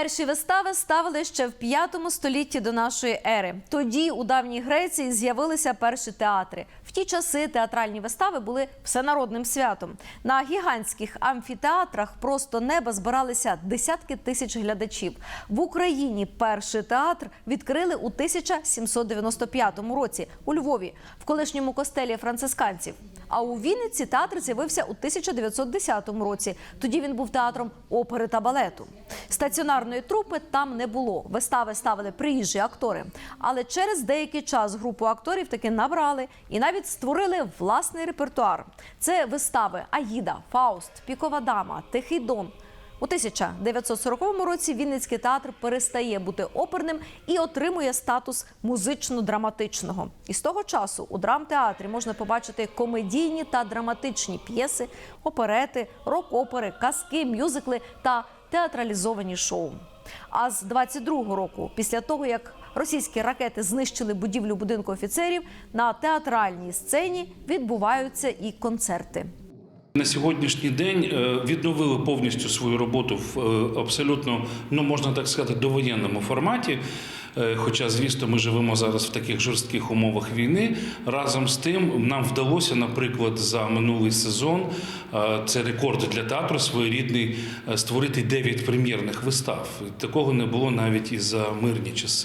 Перші вистави ставили ще в 5 столітті до нашої ери. Тоді у давній Греції з'явилися перші театри. В ті часи театральні вистави були всенародним святом. На гігантських амфітеатрах просто неба збиралися десятки тисяч глядачів. В Україні перший театр відкрили у 1795 році у Львові, в колишньому костелі францисканців. А у Вінниці театр з'явився у 1910 році. Тоді він був театром опери та балету. Стаціонарної трупи там не було. Вистави ставили приїжджі актори. Але через деякий час групу акторів таки набрали і навіть створили власний репертуар. Це вистави Аїда, Фауст, Пікова дама, Тихий Дон. У 1940 році Вінницький театр перестає бути оперним і отримує статус музично-драматичного. І з того часу у драмтеатрі можна побачити комедійні та драматичні п'єси, оперети, рок-опери, казки, мюзикли та театралізовані шоу. А з 22-го року, після того як російські ракети знищили будівлю будинку офіцерів, на театральній сцені відбуваються і концерти. На сьогоднішній день е, відновили повністю свою роботу в е, абсолютно, ну можна так сказати, довоєнному форматі. Е, Хоча, звісно, ми живемо зараз в таких жорстких умовах війни. Разом з тим, нам вдалося, наприклад, за минулий сезон це рекорд для театру своєрідний створити 9 прем'єрних вистав. Такого не було навіть і за мирні часи.